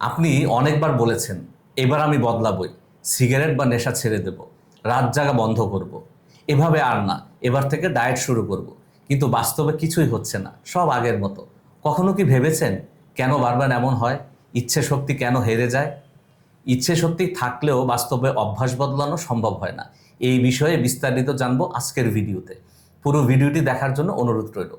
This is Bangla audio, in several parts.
আপনি অনেকবার বলেছেন, এবার আমি বদলাবই, সিগারেট বা নেশা ছেড়ে দেব, রাত জাগা বন্ধ করব। এভাবে আর না, এবার থেকে ডায়েট শুরু করব। কিন্তু বাস্তবে কিছুই হচ্ছে না, সব আগের মতো। কখনো কি ভেবেছেন, কেন বারবার এমন হয়? ইচ্ছে শক্তি কেন হেরে যায়? ইচ্ছে শক্তি থাকলেও বাস্তবে অভ্যাস বদলানো সম্ভব হয় না। এই বিষয়ে বিস্তারিত জানব আজকের ভিডিওতে। পুরো ভিডিওটি দেখার জন্য অনুরোধ রইল।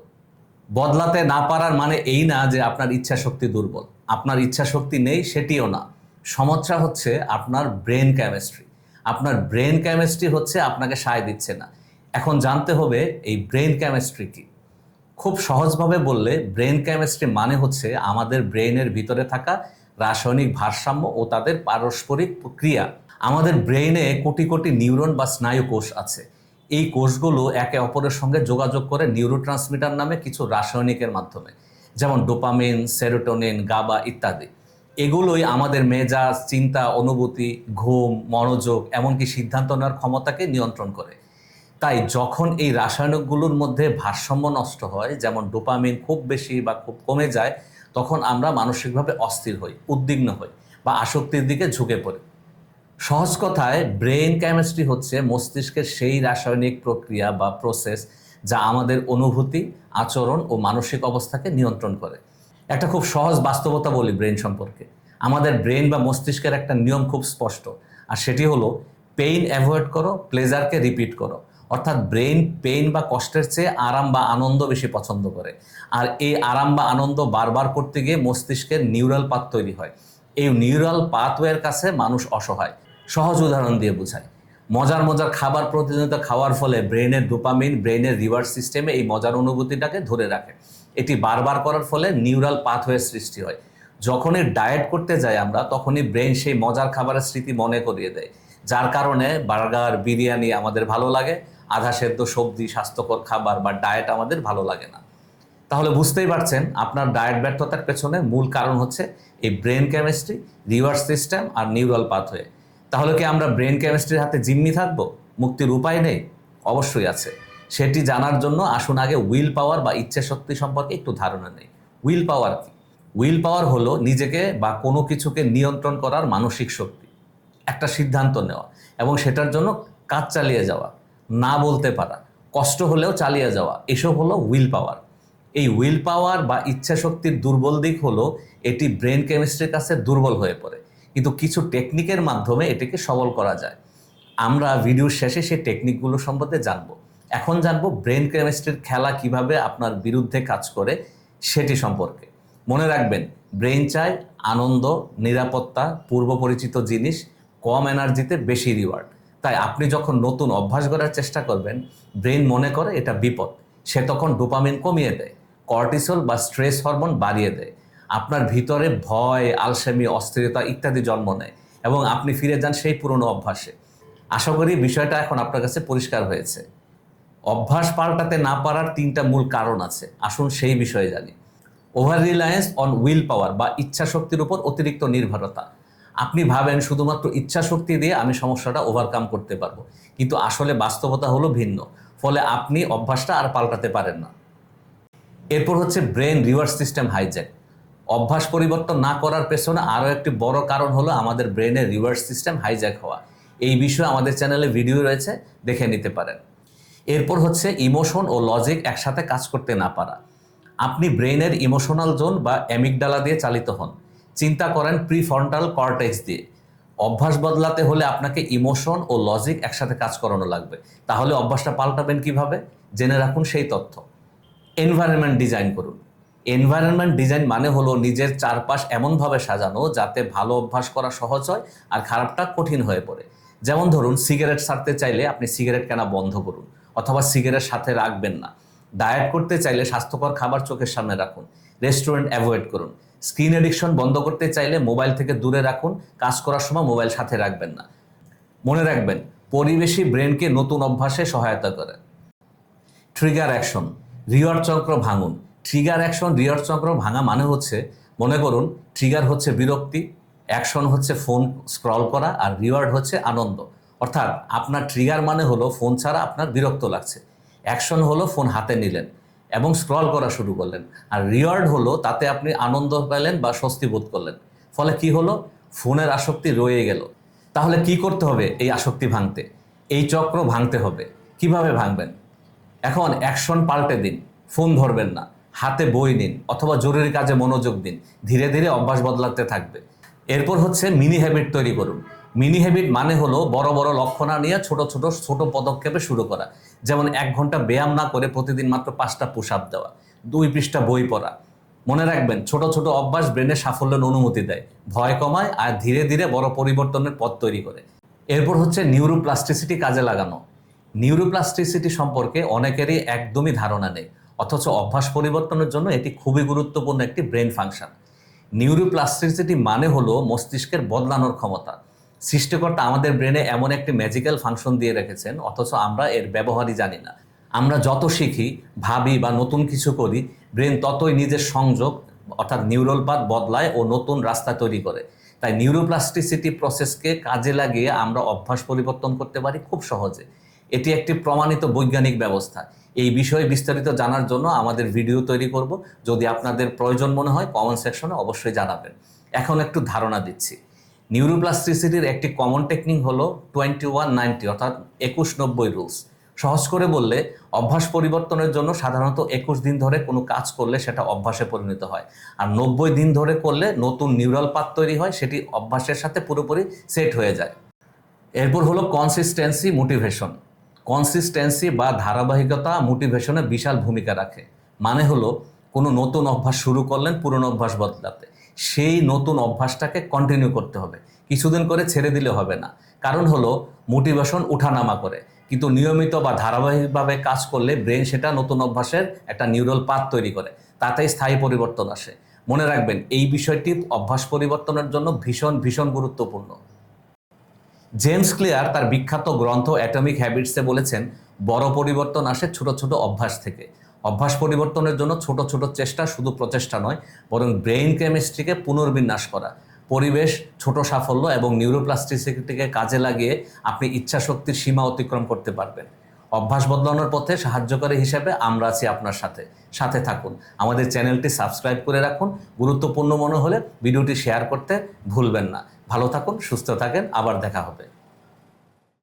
বদলাতে না পারার মানে এই না যে আপনার ইচ্ছা শক্তি দুর্বল। আপনার ইচ্ছা শক্তি নেই, সেটিও না। সমস্যা হচ্ছে আপনার ব্রেন কেমিস্ট্রি। আপনার ব্রেন কেমিস্ট্রি হচ্ছে আপনাকে সায় দিচ্ছে না। এখন জানতে হবে এই ব্রেন কেমিস্ট্রি কি। খুব সহজভাবে বললে ব্রেন কেমিস্ট্রি মানে হচ্ছে আমাদের ব্রেনের ভিতরে থাকা রাসায়নিক ভারসাম্য ও তাদের পারস্পরিক ক্রিয়া আমাদের ব্রেইনে কোটি কোটি নিউরন বা স্নায়ু কোষ আছে। এই কোষগুলো একে অপরের সঙ্গে যোগাযোগ করে নিউরোট্রান্সমিটার নামে কিছু রাসায়নিকের মাধ্যমে, যেমন ডোপামিন সেরোটোনিন গাবা ইত্যাদি। এগুলোই আমাদের মেজাজ, চিন্তা, অনুভূতি, ঘুম, মনোযোগ, এমনকি সিদ্ধান্ত নেওয়ার ক্ষমতাকে নিয়ন্ত্রণ করে। তাই যখন এই রাসায়নিকগুলোর মধ্যে ভারসাম্য নষ্ট হয়, যেমন ডোপামিন খুব বেশি বা খুব কমে যায়, তখন আমরা মানসিকভাবে অস্থির হই, উদ্বিগ্ন হই বা আসক্তির দিকে ঝুঁকে পড়ি। সহজ কথায় ব্রেন কেমিস্ট্রি হচ্ছে মস্তিষ্কের সেই রাসায়নিক প্রক্রিয়া বা প্রসেস যা আমাদের অনুভূতি, আচরণ ও মানসিক অবস্থাকে নিয়ন্ত্রণ করে। একটা খুব সহজ বাস্তবতা বলি ব্রেন সম্পর্কে। আমাদের ব্রেন বা মস্তিষ্কের একটা নিয়ম খুব স্পষ্ট, আর সেটি হলো পেইন অ্যাভয়েড করো প্লেজারকে রিপিট করো। অর্থাৎ ব্রেন পেইন বা কষ্টের চেয়ে আরাম বা আনন্দ বেশি পছন্দ করে। আর এই আরাম বা আনন্দ বারবার করতে গিয়ে মস্তিষ্কের নিউরাল পাত তৈরি হয়। এই নিউরাল পাথওয়ের কাছে মানুষ অসহায়। সহজ উদাহরণ দিয়ে বোঝায় মজার মজার খাবার প্রতিনিয়ত খাওয়ার ফলে ব্রেনের ডোপামিন, ব্রেনের রিভার্স সিস্টেমে এই মজার অনুভূতিটাকে ধরে রাখে। এটি বারবার করার ফলে নিউরাল পাথওয়ে সৃষ্টি হয়। যখনই ডায়েট করতে যাই আমরা, তখনই ব্রেন সেই মজার খাবারের স্মৃতি মনে করিয়ে দেয়। যার কারণে বার্গার, বিরিয়ানি আমাদের ভালো লাগে, আধা সেদ্ধ সবজি, স্বাস্থ্যকর খাবার বা ডায়েট আমাদের ভালো লাগে না। তাহলে বুঝতেই পারছেন, আপনার ডায়েট ব্যর্থতার পেছনে মূল কারণ হচ্ছে এই ব্রেন কেমিস্ট্রি, রিভার্স সিস্টেম আর নিউরাল পাথওয়ে। তাহলে কি আমরা ব্রেন কেমিস্ট্রির হাতে জিম্মি থাকব? মুক্তির উপায় নেই? অবশ্যই আছে। সেটি জানার জন্য আসুন আগে উইল পাওয়ার বা ইচ্ছা শক্তি সম্পর্কে একটু ধারণা নেই। উইল পাওয়ার কি? উইল পাওয়ার হলো নিজেকে বা কোনো কিছুকে নিয়ন্ত্রণ করার মানসিক শক্তি। একটা সিদ্ধান্ত নেওয়া এবং সেটার জন্য কাজ চালিয়ে যাওয়া, না বলতে পারা, কষ্ট হলেও চালিয়ে যাওয়া, এসব হলো উইল পাওয়ার এই উইল পাওয়ার বা ইচ্ছা শক্তির দুর্বল দিক হলো এটি ব্রেন কেমিস্ট্রির কাছে দুর্বল হয়ে পড়ে। কিন্তু কিছু টেকনিকের মাধ্যমে এটিকে সবল করা যায়। আমরা ভিডিওর শেষে সেই টেকনিকগুলো সম্বন্ধে জানব। এখন জানব ব্রেন কেমিস্ট্রির খেলা কীভাবে আপনার বিরুদ্ধে কাজ করে সেটি সম্পর্কে। মনে রাখবেন ব্রেন চায় আনন্দ, নিরাপত্তা পূর্ব পরিচিত জিনিস, কম এনার্জিতে বেশি রিওয়ার্ড তাই আপনি যখন নতুন অভ্যাস করার চেষ্টা করবেন ব্রেন মনে করে এটা বিপদ। সে তখন ডোপামিন কমিয়ে দেয় কর্টিসল বা স্ট্রেস হরমোন বাড়িয়ে দেয়। আপনার ভিতরে ভয়, আলসেমি, অস্থিরতা ইত্যাদি জন্ম নেয় এবং আপনি ফিরে যান সেই পুরনো অভ্যাসে। আশা করি বিষয়টা এখন আপনার কাছে পরিষ্কার হয়েছে। অভ্যাস পাল্টাতে না পারার তিনটা মূল কারণ আছে। আসুন সেই বিষয়ে জানি। Over reliance on will power বা ইচ্ছা শক্তির উপর অতিরিক্ত নির্ভরতা। আপনি ভাবেন শুধুমাত্র ইচ্ছা শক্তি দিয়ে আমি সমস্যাটা ওভারকাম করতে পারব। কিন্তু আসলে বাস্তবতা হলো ভিন্ন। ফলে আপনি অভ্যাসটা আর পাল্টাতে পারেন না। এরপর হচ্ছে ব্রেন রিভার্স সিস্টেম হাইজ্যাক অভ্যাস পরিবর্তন না করার পেছনে আরও একটি বড় কারণ হলো আমাদের ব্রেনের রিভার্স সিস্টেম হাইজ্যাক হওয়া। এই বিষয়ে আমাদের চ্যানেলে ভিডিও রয়েছে, দেখে নিতে পারেন। এরপর হচ্ছে ইমোশন ও লজিক একসাথে কাজ করতে না পারা। আপনি ব্রেনের ইমোশনাল জোন বা অ্যামিকডালা দিয়ে চালিত হন। চিন্তা করেন প্রিফ্রন্টাল কর্টেক্স দিয়ে। অভ্যাস বদলাতে হলে আপনাকে ইমোশন ও লজিক একসাথে কাজ করানো লাগবে। তাহলে অভ্যাসটা পাল্টাবেন কীভাবে? জেনে রাখুন সেই তথ্য। এনভায়রনমেন্ট ডিজাইন করুন। এনভায়রনমেন্ট ডিজাইন মানে হলো নিজের চারপাশ এমনভাবে সাজানো যাতে ভালো অভ্যাস করা সহজ হয় আর খারাপটা কঠিন হয়ে পড়ে। যেমন ধরুন সিগারেট ছাড়তে চাইলে আপনি সিগারেট কেনা বন্ধ করুন অথবা সিগারেট সাথে রাখবেন না। ডায়েট করতে চাইলে স্বাস্থ্যকর খাবার চোখের সামনে রাখুন রেস্টুরেন্ট অ্যাভয়েড করুন। স্ক্রিন এডিকশন বন্ধ করতে চাইলে মোবাইল থেকে দূরে রাখুন, কাজ করার সময় মোবাইল সাথে রাখবেন না। মনে রাখবেন, পরিবেশই ব্রেনকে নতুন অভ্যাসে সহায়তা করে। ট্রিগার অ্যাকশন রিওয়ার্ড চক্র ভাঙুন ট্রিগার অ্যাকশন রিওয়ার্ড চক্র ভাঙা মানে হচ্ছে, মনে করুন ট্রিগার হচ্ছে বিরক্তি অ্যাকশন হচ্ছে ফোন স্ক্রল করা, আর রিওয়ার্ড হচ্ছে আনন্দ। অর্থাৎ আপনার ট্রিগার মানে হলো ফোন ছাড়া আপনার বিরক্ত লাগছে। অ্যাকশন হলো ফোন হাতে নিলেন এবং স্ক্রল করা শুরু করলেন। আর রিওয়ার্ড হলো তাতে আপনি আনন্দ পেলেন বা স্বস্তি বোধ করলেন। ফলে কি হলো? ফোনের আসক্তি রয়ে গেল। তাহলে কি করতে হবে এই আসক্তি ভাঙতে? এই চক্র ভাঙতে হবে। কীভাবে ভাঙবেন? এখন অ্যাকশন পাল্টে দিন। ফোন ধরবেন না। হাতে বই নিন অথবা জরুরি কাজে মনোযোগ দিন। ধীরে ধীরে অভ্যাস বদলাতে থাকবে। এরপর হচ্ছে মিনি হ্যাবিট তৈরি করুন। মিনি হ্যাবিট মানে হলো বড় বড় লক্ষ্য না নিয়ে ছোট ছোট ছোট পদক্ষেপে শুরু করা। যেমন এক ঘণ্টা ব্যায়াম না করে প্রতিদিন মাত্র পাঁচটা পুশ আপ দেওয়া। দুই পৃষ্ঠা বই পড়া। মনে রাখবেন, ছোট ছোট অভ্যাস ব্রেনে সাফল্যের অনুমতি দেয়। ভয় কমায় আর ধীরে ধীরে বড় পরিবর্তনের পথ তৈরি করে। এরপর হচ্ছে নিউরোপ্লাস্টিসিটি কাজে লাগানো। নিউরোপ্লাস্টিসিটি সম্পর্কে অনেকেরই একদমই ধারণা নেই। অথচ অভ্যাস পরিবর্তনের জন্য এটি খুবই গুরুত্বপূর্ণ একটি ব্রেন ফাংশন। নিউরোপ্লাস্টিসিটি মানে হলো মস্তিষ্কের বদলানোর ক্ষমতা। সৃষ্টিকর্তা আমাদের ব্রেনে এমন একটি ম্যাজিক্যাল ফাংশন দিয়ে রেখেছেন, অথচ আমরা এর ব্যবহারই জানি না। আমরা যত শিখি, ভাবি বা নতুন কিছু করি ব্রেন ততই নিজের সংযোগ, অর্থাৎ নিউরাল পাথ বদলায় ও নতুন রাস্তা তৈরি করে। তাই নিউরোপ্লাস্টিসিটি প্রসেসকে কাজে লাগিয়ে আমরা অভ্যাস পরিবর্তন করতে পারি খুব সহজে। এটি একটি প্রমাণিত বৈজ্ঞানিক ব্যবস্থা। এই বিষয়ে বিস্তারিত জানার জন্য আমাদের ভিডিও তৈরি করব। যদি আপনাদের প্রয়োজন মনে হয় কমেন্ট সেকশনে অবশ্যই জানাবেন। এখন একটু ধারণা দিচ্ছি। নিউরোপ্লাস্টিসিটির একটি কমন টেকনিক হলো টোয়েন্টি ওয়ান নাইনটি অর্থাৎ একুশ নব্বই রুলস সহজ করে বললে, অভ্যাস পরিবর্তনের জন্য সাধারণত একুশ দিন ধরে কোনো কাজ করলে সেটা অভ্যাসে পরিণত হয়। আর নব্বই দিন ধরে করলে নতুন নিউরাল পাত তৈরি হয়, সেটি অভ্যাসের সাথে পুরোপুরি সেট হয়ে যায়। এরপর হলো কনসিস্টেন্সি মোটিভেশন কনসিস্টেন্সি বা ধারাবাহিকতা মোটিভেশনে বিশাল ভূমিকা রাখে। মানে হলো, কোনো নতুন অভ্যাস শুরু করলেন, পুরনো অভ্যাস বদলাতে। সেই নতুন অভ্যাসটাকে কন্টিনিউ করতে হবে। কিছুদিন করে ছেড়ে দিলে হবে না। কারণ হলো মোটিভেশন উঠানামা করে। কিন্তু নিয়মিত বা ধারাবাহিকভাবে কাজ করলে ব্রেন সেটা নতুন অভ্যাসের একটা নিউরাল পাথ তৈরি করে। তাতেই স্থায়ী পরিবর্তন আসে। মনে রাখবেন, এই বিষয়টি অভ্যাস পরিবর্তনের জন্য ভীষণ ভীষণ গুরুত্বপূর্ণ। জেমস ক্লিয়ার তার বিখ্যাত গ্রন্থ অ্যাটমিক হ্যাবিটসে বলেছেন, বড় পরিবর্তন আসে ছোট ছোট অভ্যাস থেকে। অভ্যাস পরিবর্তনের জন্য ছোট ছোট চেষ্টা শুধু প্রচেষ্টা নয়, বরং ব্রেইন কেমিস্ট্রিকে পুনর্বিন্যাস করা। পরিবেশ, ছোট সাফল্য এবং নিউরোপ্লাস্টিসিটিকে কাজে লাগিয়ে আপনি ইচ্ছাশক্তির সীমা অতিক্রম করতে পারবেন। অভ্যাস বদলানোর পথে সাহায্যকারী হিসেবে আমরা আছি আপনার সাথে। সাথে থাকুন। আমাদের চ্যানেলটি সাবস্ক্রাইব করে রাখুন। গুরুত্বপূর্ণ মনে হলে ভিডিওটি শেয়ার করতে ভুলবেন না। ভালো থাকুন সুস্থ থাকেন আবার দেখা হবে।